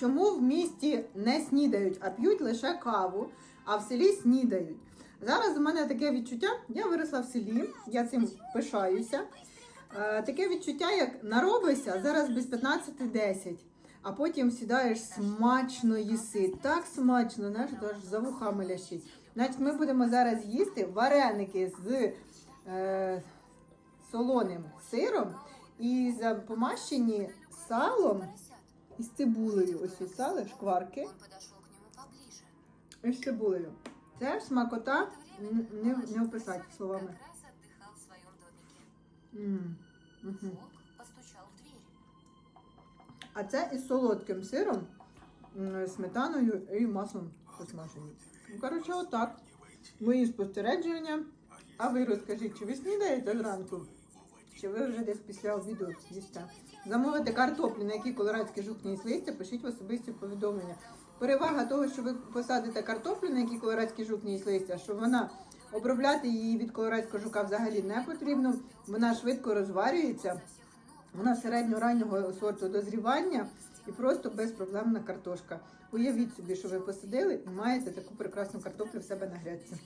Чому в місті не снідають, а п'ють лише каву, а в селі снідають? Зараз у мене таке відчуття, я виросла в селі, я цим пишаюся. Е, таке відчуття, як наробишся зараз без 15-10, а потім сідаєш смачно їси. Так смачно, знаєш, аж за вухами лящить. Значить, ми будемо зараз їсти вареники з е, солоним сиром і запомащені салом і з цибулею. Ось ось шкварки і з цибулею. Це смакота не, не описати словами. М. А це із солодким сиром, сметаною і маслом посмажені. Ну, коротше, отак. Мої спостереження. А ви розкажіть, чи ви снідаєте зранку? Чи ви вже десь після обіду їсте? Замовити картоплю, на якій колорадські жукні листя, пишіть в особисті повідомлення. Перевага того, що ви посадите картоплю, на якій колорадські жукні листя, що вона обробляти її від колорадського жука взагалі не потрібно. Вона швидко розварюється. Вона середньо-раннього сорту дозрівання і просто безпроблемна картошка. Уявіть собі, що ви посадили і маєте таку прекрасну картоплю в себе на грядці.